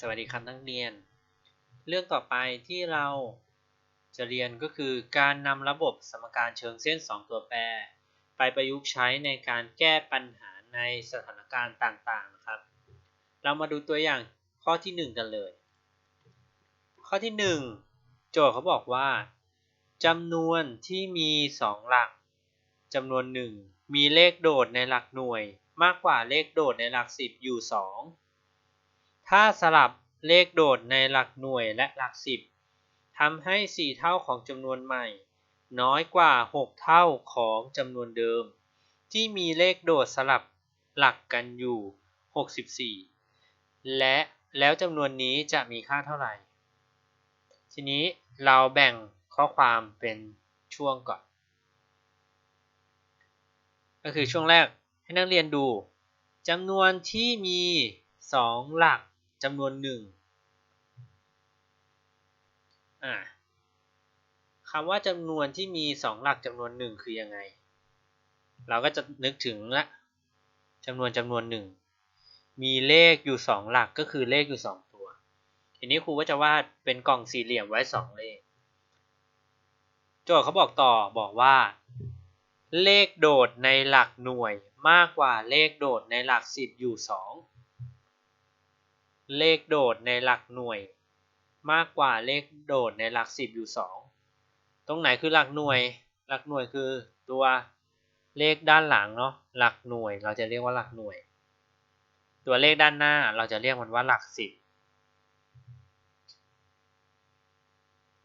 สวัสดีครับนักเรียน เรื่องต่อไปที่เราจะเรียนก็คือการนำระบบสมการเชิงเส้น 2 ตัวแปร ไปประยุกต์ใช้ในการแก้ปัญหาในสถานการณ์ต่างๆนะครับ เรามาดูตัวอย่างข้อที่ 1 กันเลย ข้อที่ 1 โจทย์เขาบอกว่าจำนวนที่มี 2 หลักจำนวน 1 มีเลขโดดในหลักหน่วย มากกว่าเลขโดดในหลัก 10 อยู่ 2 ถ้าสลับเลขโดดในหลักหน่วยและหลักสิบทำให้ 4 เท่าของจำนวนใหม่ น้อยกว่า 6 เท่าของจำนวนเดิม ที่มีเลขโดดสลับหลักกันอยู่ 64 และแล้วจำนวนนี้จะมีค่าเท่าไหร่ ทีนี้เราแบ่งข้อความเป็นช่วงก่อน ก็คือช่วงแรกให้นักเรียนดูจำนวนที่มี 2 หลัก จำนวนหนึ่งอ่าคำว่าจำนวนที่มีสองหลักจำนวนหนึ่งคือยังไง เราก็จะนึกถึงละจำนวนจำนวนหนึ่งมีเลขอยู่สองหลักก็คือเลขอยู่สองตัว ทีนี้ครูก็จะวาดเป็นกล่องสี่เหลี่ยมไว้สองเลข โจทย์เขาบอกต่อบอกว่า เลขโดดในหลักหน่วยมากกว่าเลขโดดในหลักสิบอยู่สอง เลขโดดในหลักหน่วย มากกว่าเลขโดดในหลักสิบอยู่สองตรงไหนคือหลักหน่วย หลักหน่วยคือตัวเลขด้านหลังเนาะหลักหน่วย เราจะเรียกว่าหลักหน่วย ตัวเลขด้านหน้าเราจะเรียกมันว่าหลักสิบ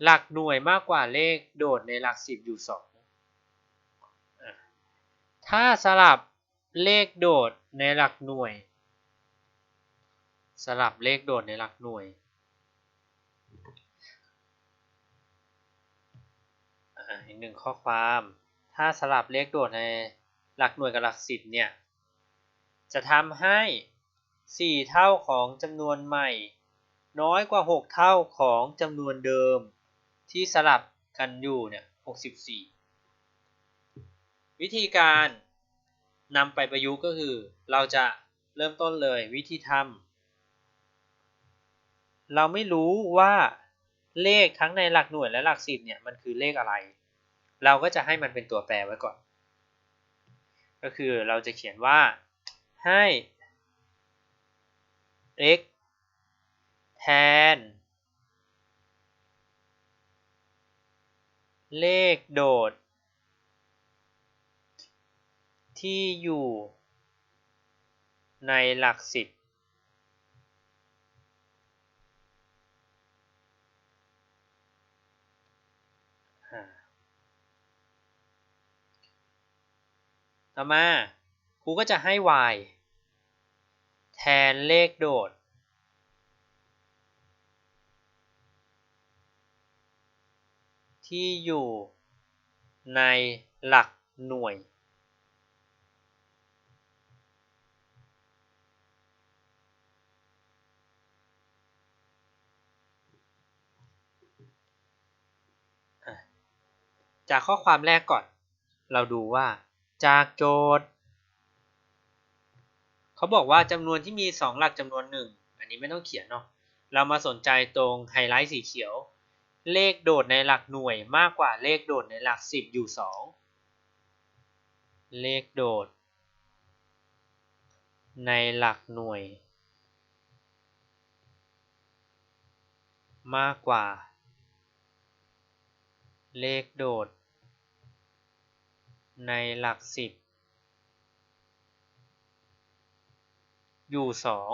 หลักหน่วยมากกว่าเลขโดดในหลักสิบอยู่สองถ้าสลับเลขโดดในหลักหน่วย สลับเลขโดดในหลักหน่วยอีกหนึ่งข้อความ ถ้าสลับเลขโดดในหลักหน่วยกับหลักสิบเนี่ย จะทำให้ 4 เท่าของจำนวนใหม่ น้อยกว่า 6 เท่าของจำนวนเดิม ที่สลับกันอยู่เนี่ย 64 วิธีการนำไปประยุกต์ก็คือ เราจะเริ่มต้นเลยวิธีทำ เราไม่รู้ว่าเลขทั้งในหลักหน่วยและหลักสิบเนี่ยมันคือเลขอะไร เราก็จะให้มันเป็นตัวแปรไว้ก่อน ก็คือเราจะเขียนว่าให้ x แทน เลขโดด ที่อยู่ในหลักสิบ ต่อมาครูก็จะให้ y แทนเลขโดด ที่อยู่ในหลักหน่วย จากข้อความแรกก่อน เราดูว่า จากโจทย์ เขาบอกว่าจำนวนที่มี 2 หลักจำนวนหนึ่งอันนี้ไม่ต้องเขียนเนาะเรามาสนใจตรงไฮไลท์สีเขียว เลขโดดในหลักหน่วยมากกว่าเลขโดดในหลัก 10 อยู่ 2 เลขโดด ในหลักหน่วย มากกว่า เลขโดด ในหลักสิบอยู่สอง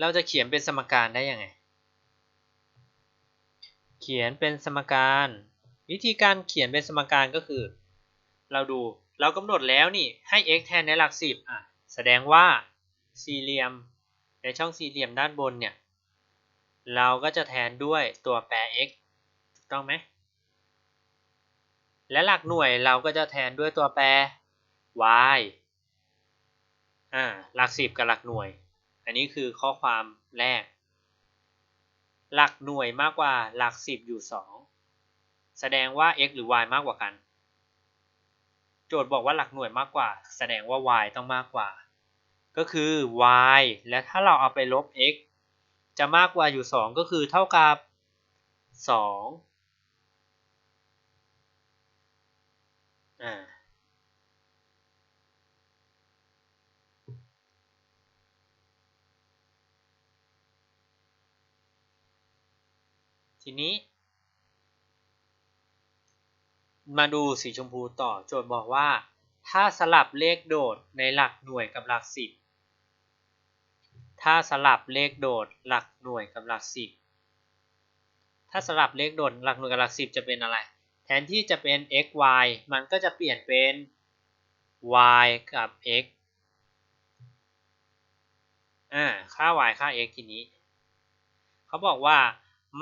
เราจะเขียนเป็นสมการได้ยังไง เขียนเป็นสมการ วิธีการเขียนเป็นสมการก็คือ เราดูเรากำหนดแล้วนี่ให้ x แทนในหลักสิบอะแสดงว่าสี่เหลี่ยมในช่องสี่เหลี่ยมด้านบนเนี่ย เราก็จะแทนด้วยตัวแปร x ถูกต้องไหม และหลักหน่วยเราก็จะแทนด้วยตัวแปร y อ่าหลักสิบกับหลักหน่วย อันนี้คือข้อความแรก หลักหน่วยมากกว่าหลักสิบอยู่สองแสดงว่า x หรือ y มากกว่ากัน โจทย์บอกว่าหลักหน่วยมากกว่า แสดงว่า y ต้องมากกว่า ก็ก็คือ y และถ้าเราเอาไปลบ x จะมากกว่าอยู่ 2 ก็คือเท่ากับ 2 อ่าทีนี้ มาดูสีชมพูต่อโจทย์บอกว่า ถ้าสลับเลขโดดในหลักหน่วยกับหลักสิบถ้าสลับเลขโดดหลักหน่วยกับหลักสิบถ้าสลับเลขโดดหลักหน่วยกับหลักสิบจะเป็นอะไร ทนที่จะเป็น x y มันก็จะเปลี่ยนเป็น y กับ x อ่า ค่า y ค่า x ทีนี้ เขาบอกว่า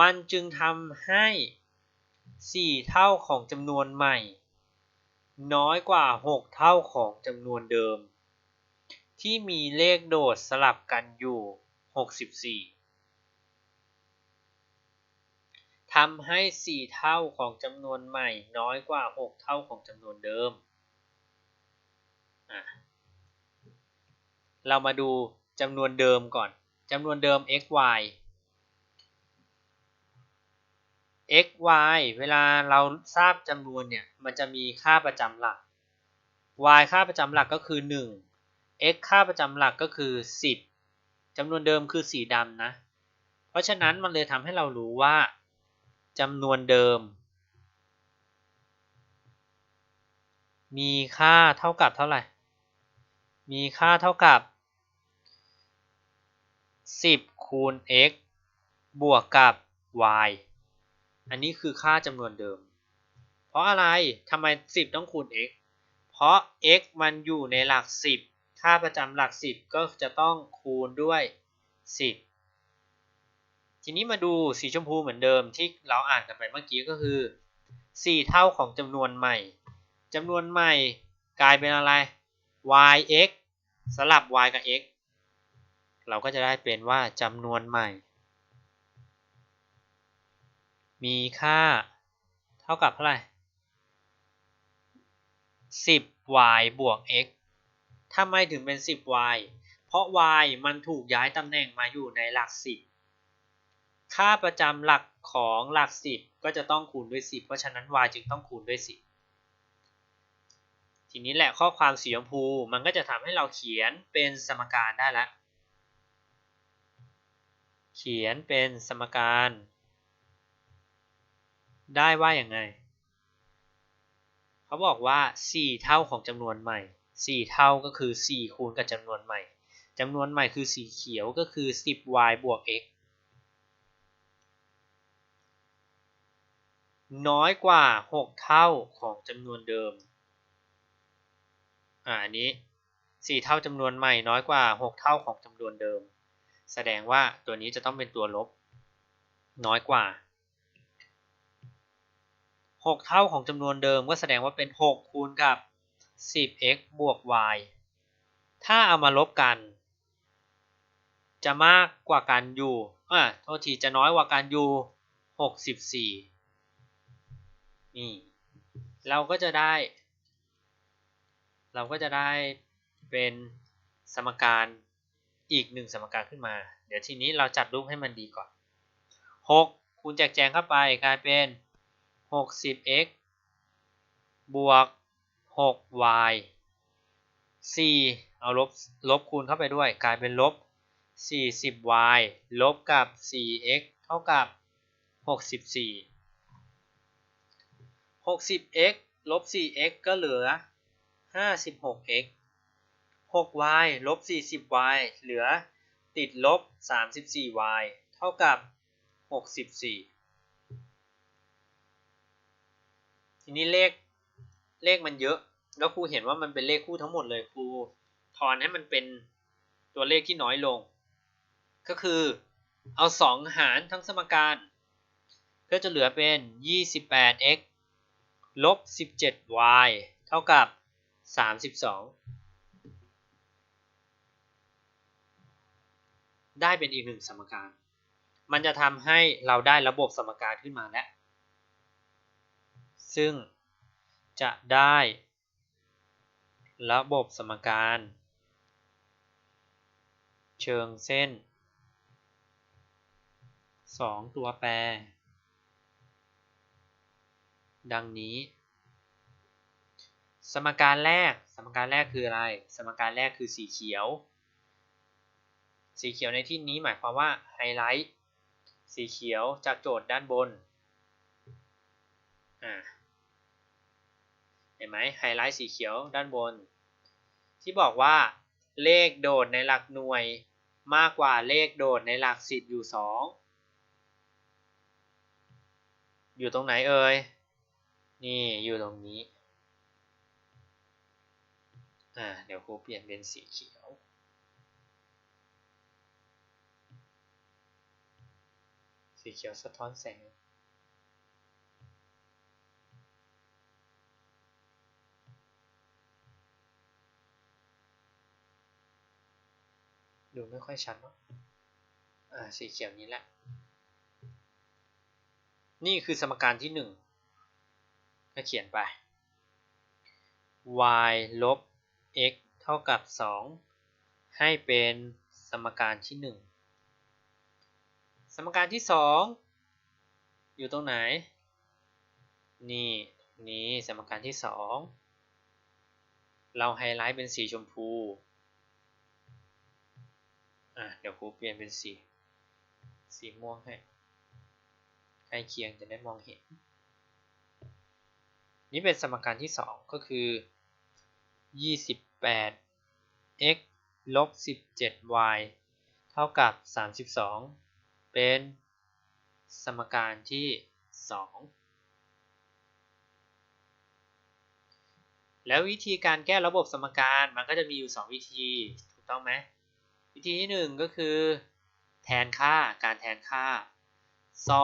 มันจึงทำให้ 4 เท่าของจำนวนใหม่ น้อยกว่า 6 เท่าของจำนวนเดิม ที่มีเลขโดดสลับกันอยู่ 64 ทำให้ 4 เท่าของจำนวนใหม่น้อยกว่า 6 เท่าของจำนวนเดิม เรามาดูจำนวนเดิมก่อน จำนวนเดิม x y x y เวลาเราทราบจำนวนเนี่ย มันจะมีค่าประจำหลัก y ค่าประจำหลักก็คือ 1 x ค่าประจำหลักก็คือ 10จำนวนเดิมคือสีดำนะ เพราะฉะนั้นมันเลยทำให้เรารู้ว่า จำนวนเดิม มีค่าเท่ากับเท่าไหร่ มีค่าเท่ากับ 10 คูณ x บวกกับ y อันนี้คือค่าจำนวนเดิม เพราะอะไรทำไม 10 ต้องคูณ x เพราะ x มันอยู่ในหลัก 10 ค่าประจำหลัก 10 ก็จะต้องคูณด้วย 10 ทีนี้มาดูสีชมพูเหมือนเดิมที่เราอ่านกันไปเมื่อกี้ก็คือ 4 เท่าของจำนวนใหม่จำนวนใหม่กลายเป็นอะไร y x สลับ y กับ x เราก็จะได้เป็นว่าจำนวนใหม่ มีค่าเท่ากับเท่าไหร่ 10y บวก x ทำไมถึงเป็น 10y เพราะ y มันถูกย้ายตำแหน่งมาอยู่ในหลัก10 ค่าประจำหลักของหลัก 10 ก็จะต้องคูณด้วย 10 เพราะฉะนั้น y จึงต้องคูณด้วย 10 ทีนี้แหละข้อความสีชมพูมันก็จะทำให้เราเขียนเป็นสมการได้ล้วเขียนเป็นสมการ ได้ว่าอย่างไง เขาบอกว่า 4 เท่าของจำนวนใหม่ 4 เท่าก็คือ 4 คูณกับจำนวนใหม่จำนวนใหม่คือสีเขียวก็คือ 10y บวก x น้อยกว่า 6 เท่าของจำนวนเดิม อ่าอันนี้ 4 เท่าจำนวนใหม่น้อยกว่า 6 เท่าของจำนวนเดิม แสดงว่าตัวนี้จะต้องเป็นตัวลบ น้อยกว่า 6 เท่าของจำนวนเดิมก็แสดงว่าเป็น 6 คูณกับ 10x บวก y ถ้าเอามาลบกัน จะมากกว่ากันอยู่ อะโทษทีจะน้อยกว่ากันอยู่ 64 นี่ เราก็จะได้ เราก็จะได้เป็นสมการอีกหนึ่งสมการขึ้นมา เดี๋ยวทีนี้เราจัดรูปให้มันดีก่อน 6 คูณแจกแจงเข้าไปกลายเป็น 60x บวก 6y 4 เอาลบลบคูณเข้าไปด้วย กลายเป็นลบ 40y ลบกับ 4x เท่ากับ 64 60x ลบ 4x ก็เหลือ 56x 6y ลบ 40y เหลือติดลบ 34y เท่ากับ 64 ทีนี้เลขเลขมันเยอะ แล้วครูเห็นว่ามันเป็นเลขคู่ทั้งหมดเลยครูทอนให้มันเป็นตัวเลขที่น้อยลง ก็คือเอา 2 หารทั้งสมการ ก็จะเหลือเป็น 28x ลบ 17y เท่ากับ 32 ได้เป็นอีกหนึ่งสมการ มันจะทำให้เราได้ระบบสมการขึ้นมาแล้ว ซึ่งจะได้ระบบสมการ เชิงเส้นสองตัวแปร ดังนี้ สมการแรก สมการแรกคืออะไร สมการแรกคือสีเขียว สีเขียวในที่นี้หมายความว่าไฮไลท์สีเขียวจากโจทย์ด้านบน เห็นไหมไฮไลท์สีเขียวด้านบน ที่บอกว่าเลขโดดในหลักหน่วยมากกว่าเลขโดดในหลักสิบอยู่สองอยู่ตรงไหนเอ่ย นี่อยู่ตรงนี้ อ่า เดี๋ยวครูเปลี่ยนเป็นสีเขียว สีเขียวสะท้อนแสง ดูไม่ค่อยชัดเนาะอ่า สีเขียวนี้แหละ นี่คือสมการที่หนึ่ง ก็เขียนไป y ลบ x เท่ากับ 2 ให้เป็นสมการที่ 1 สมการที่ 2 อยู่ตรงไหน นี่นี่สมการที่ 2 เราไฮไลท์เป็นสีชมพูอะเดี๋ยวครูเปลี่ยนเป็นสี สีม่วงให้ใกล้เคียงจะได้มองเห็น นี่เป็นสมการที่ 2 ก็คือ 28 x ลบ 17y เท่ากับ 32 เป็นสมการที่ 2 แล้ววิธีการแก้ระบบสมการมันก็จะมีอยู่ 2 วิธี ถูกต้องไหม วิธีที่ 1 ก็คือ แทนค่า การแทนค่า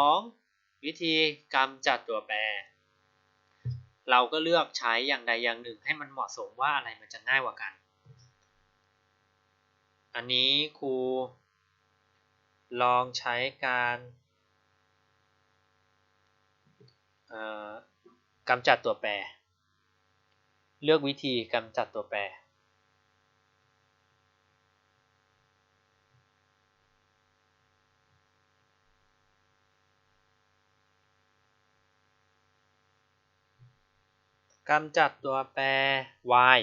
2. วิธีกำจัดตัวแปร เราก็เลือกใช้อย่างใดอย่างหนึ่งให้มันเหมาะสมว่าอะไรมันจะง่ายกว่ากัน อันนี้ครูลองใช้การกำจัดตัวแปร เลือกวิธีกำจัดตัวแปร กำจัดตัวแปร y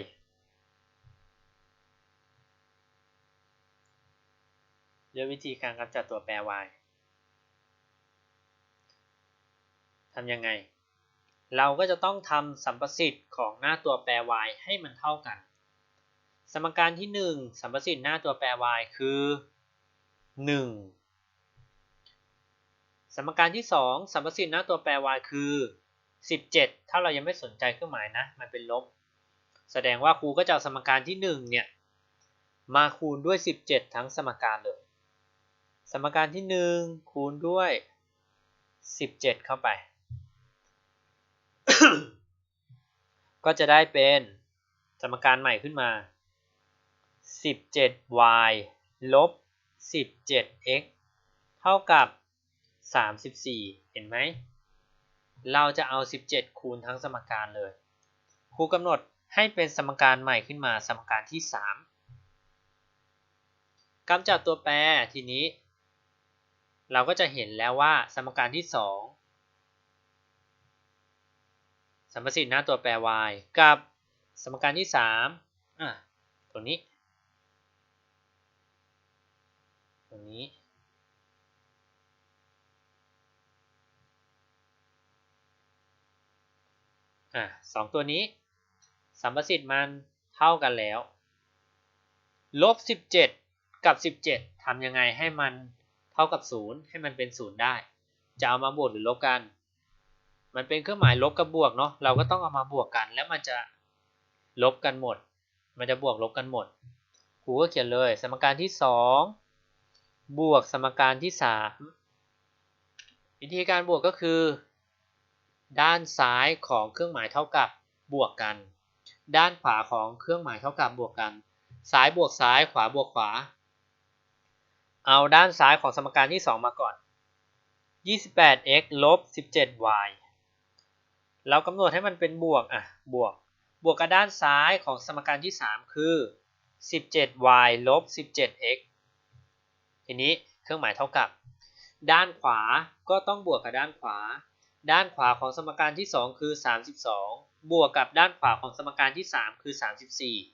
เรียกวิธีการกำจัดตัวแปร y ทำยังไง เราก็จะต้องทำสัมประสิทธิ์ของหน้าตัวแปร y ให้มันเท่ากัน สมการที่ 1 สัมประสิทธิ์หน้าตัวแปร y คือ 1 สมการที่ 2 สัมประสิทธิ์หน้าตัวแปร y คือ 17 ถ้าเรายังไม่สนใจเครื่องหมายนะ มันเป็นลบ แสดงว่าครูก็จะเอาสมการที่ 1 เนี่ย มาคูณด้วย 17 ทั้งสมการเลย สมการที่ 1 คูณด้วย 17 เข้าไป ก็จะได้เป็นสมการใหม่ขึ้นมา 17y ลบ 17x เท่ากับ 34 เห็นไหม เราจะเอา 17 คูณทั้งสมการเลยครูกำหนดให้เป็นสมการใหม่ขึ้นมาสมการที่ 3กำจัดตัวแปรทีนี้ เราก็จะเห็นแล้วว่าสมการที่ 2 สมประสิทธิ์หน้าตัวแปร y กับสมการที่ 3 อะตัวนี้ตัวนี้ อะสองตัวนี้สัมประสิทธิ์มันเท่ากันแล้วลบ17กับ17ทำยังไงให้มันเท่ากับ0ให้มันเป็น0ได้ จะเอามาบวกหรือลบกัน มันเป็นเครื่องหมายลบกับบวกเนาะเราก็ต้องเอามาบวกกัน แล้วมันจะลบกันหมด มันจะบวกลบกันหมดครูก็เขียนเลย สมการที่2บวกสมการที่3วิธีการบวกก็คือ ด้านซ้ายของเครื่องหมายเท่ากับบวกกัน ด้านขวาของเครื่องหมายเท่ากับบวกกัน ซ้ายบวกซ้ายขวาบวกขวา เอาด้านซ้ายของสมการที่ 2 มาก่อน 28x ลบ 17y เรากำหนดให้มันเป็นบวกอะบวก บวกกับด้านซ้ายของสมการที่ 3 คือ 17y ลบ 17x ทีนี้เครื่องหมายเท่ากับ ด้านขวาก็ต้องบวกกับด้านขวา ด้านขวาของสมการที่ 2 คือ 32 บวกกับด้านขวาของสมการที่ 3 คือ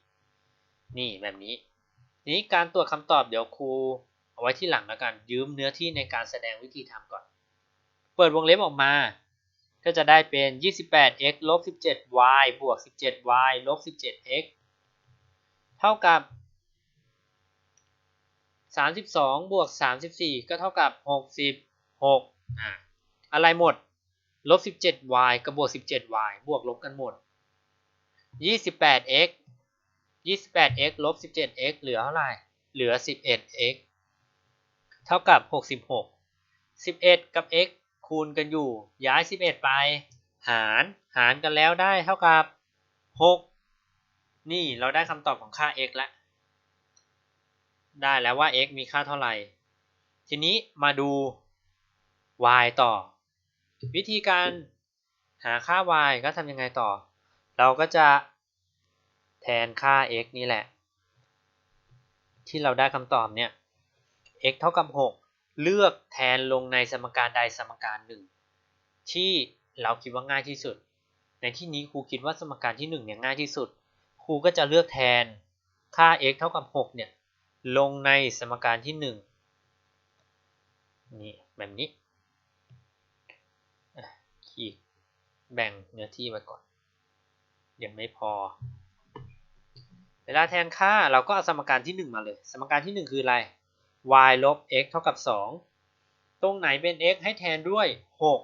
34 นี่แบบนี้ นี้การตรวจคำตอบเดี๋ยวครูเอาไว้ที่หลังแล้วกัน ยืมเนื้อที่ในการแสดงวิธีทำก่อน เปิดวงเล็บออกมาก็จะได้เป็น 28x ลบ 17y บวก 17y ลบ 17x เท่ากับ 32 บวก 34 ก็เท่ากับ 66 อะ อะไรหมด ลบ 17y กับบวก 17y บวกลบกันหมด 28x 28x ลบ 17x เหลือเท่าไหร่ เหลือ 11x เท่ากับ 66 11 กับ x คูณกันอยู่ ย้าย 11 ไป หาร หารกันแล้วได้เท่ากับ 6 นี่เราได้คำตอบของค่า x แล้ว ได้แล้วว่า x มีค่าเท่าไหร่ ทีนี้มาดู y ต่อ วิธีการหาค่า y ก็ทำยังไงต่อ เราก็จะแทนค่า x นี่แหละ ที่เราได้คำตอบเนี่ย x เท่ากับ 6 เลือกแทนลงในสมการใดสมการหนึ่งที่เราคิดว่าง่ายที่สุด ในที่นี้ครูคิดว่าสมการที่1เนี่ยง่ายที่สุด ครูก็จะเลือกแทนค่า x เท่ากับ 6 เนี่ย ลงในสมการที่ 1 นี่แบบนี้ขีด แบ่งเนื้อที่ไว้ก่อน ยังไม่พอ เวลาแทนค่าเราก็เอาสมการที่ 1 มาเลย สมการที่ 1 คืออะไร y ลบ x เท่ากับ 2 ตรงไหนเป็น x ให้แทนด้วย 6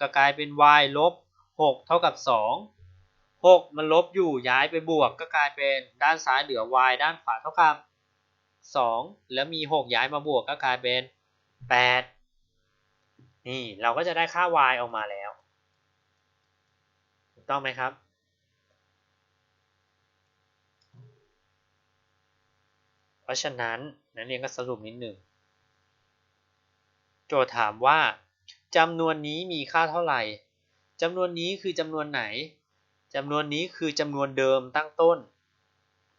ก็กลายเป็น y ลบ 6 เท่ากับ 2 6 มันลบอยู่ย้ายไปบวกก็กลายเป็นด้านซ้ายเหลือ y ด้านขวาเท่ากับ 2 แล้วมี 6 ย้ายมาบวกก็กลายเป็น 8 นี่เราก็จะได้ค่า y ออกมาแล้ว ต้องไหมครับ เพราะฉะนั้นนักเรียนก็สรุปนิดหนึ่ง โจทย์ถามว่าจำนวนนี้มีค่าเท่าไหร่จำนวนนี้คือจำนวนไหนจำนวนนี้คือจำนวนเดิมตั้งต้น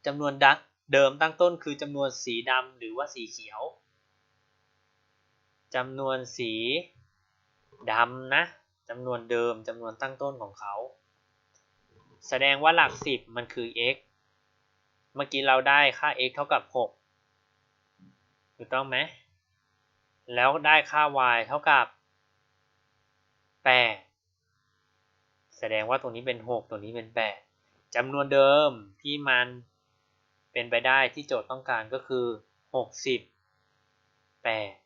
จำนวนดักเดิมตั้งต้นคือจำนวนสีดำหรือว่าสีเขียวจำนวนสีดำนะจำนวนเดิมจำนวนตั้งต้นของเขา แสดงว่าหลักสิบมันคือ x เมื่อกี้เราได้ค่า x เท่ากับ 6 ถูกต้องไหม แล้วได้ค่า y เท่ากับ 8 แสดงว่าตรงนี้เป็น 6 ตรงนี้เป็น 8จำนวนเดิมที่มันเป็นไปได้ที่โจทย์ต้องการก็คือ 60 8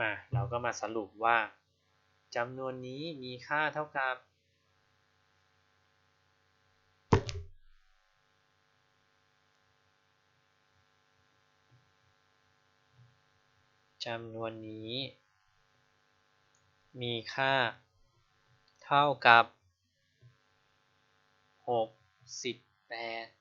มาเราก็มาสรุปว่าจำนวนนี้มีค่าเท่ากับ จำนวนนี้ มีค่า เท่ากับ 68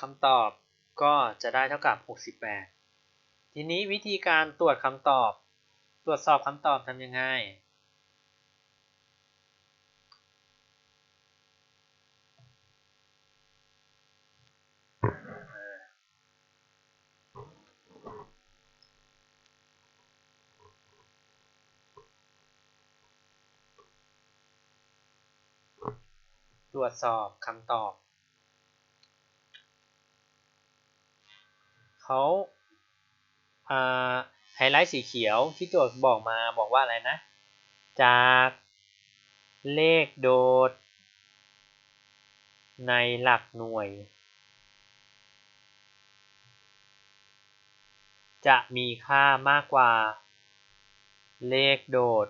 คำตอบก็จะได้เท่ากับ 68 ทีนี้วิธีการตรวจคำตอบ ตรวจสอบคำตอบทำยังไง สอบคำตอบ เขาไฮไลท์สีเขียวที่โจทย์บอกมาบอกว่าอะไรนะ จากเลขโดด ในหลักหน่วย จะมีค่ามากกว่า เลขโดด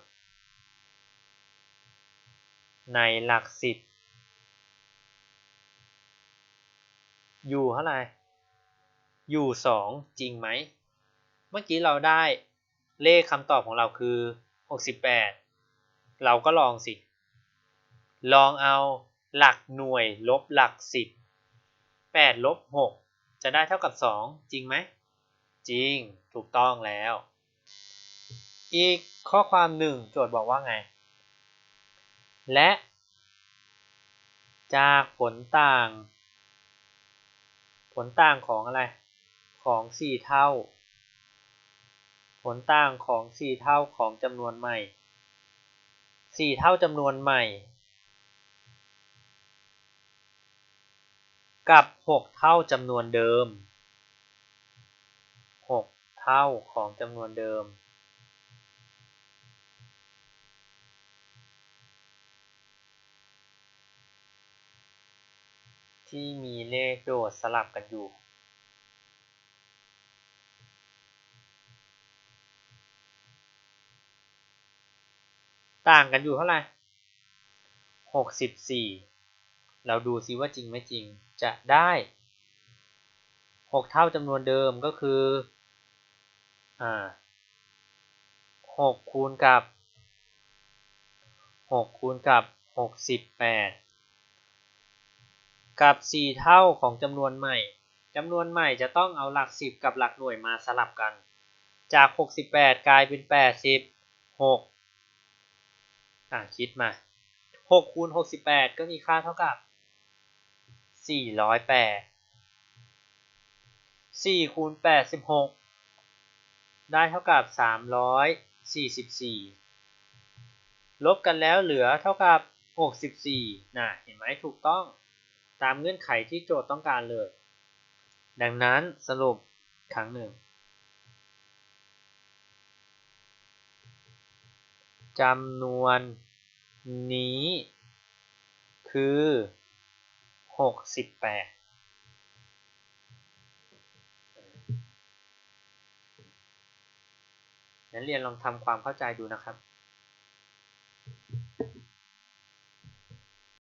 ในหลักสิบ อยู่เท่าไหร่อยู่สองจริงไหม เมื่อกี้เราได้เลขคำตอบของเราคือ 68 เราก็ลองสิ ลองเอาหลักหน่วยลบหลักสิบ8ลบ6จะได้เท่ากับ 2 จริงไหม จริง ถูกต้องแล้ว อีกข้อความหนึ่งโจทย์บอกว่าไง และ จากผลต่าง ผลต่างของอะไร ของ 4 เท่า ผลต่างของ 4 เท่าของจำนวนใหม่ 4 เท่าจำนวนใหม่ กับ 6 เท่าจำนวนเดิม 6 เท่าของจำนวนเดิม ที่มีเลขโดดสลับกันอยู่ ต่างกันอยู่เท่าไหร่หกสิบสี่เราดูซิว่าจริงไม่จริงจะได้ 6 เท่าจำนวนเดิมก็คืออ่า6คูณกับ 6 คูณกับ 68 กับ 4 เท่าของจำนวนใหม่จำนวนใหม่จะต้องเอาหลัก 10 กับหลักหน่วยมาสลับกัน จาก 68 กลายเป็น 86อ่าคิดมา 6 คูณ 68 ก็มีค่าเท่ากับสี่ร้อยแปดสี่คูณแปดสิบหกได้เท่ากับสามร้อยสี่สิบสี่ลบกันแล้วเหลือเท่ากับหกสิบสี่นะเห็นไหมถูกต้อง ตามเงื่อนไขที่โจทย์ต้องการเลย ดังนั้นสรุปครั้งหนึ่งจำนวนนี้ คือหกสิบแปดนักเรียนลองทำความเข้าใจดูนะครับ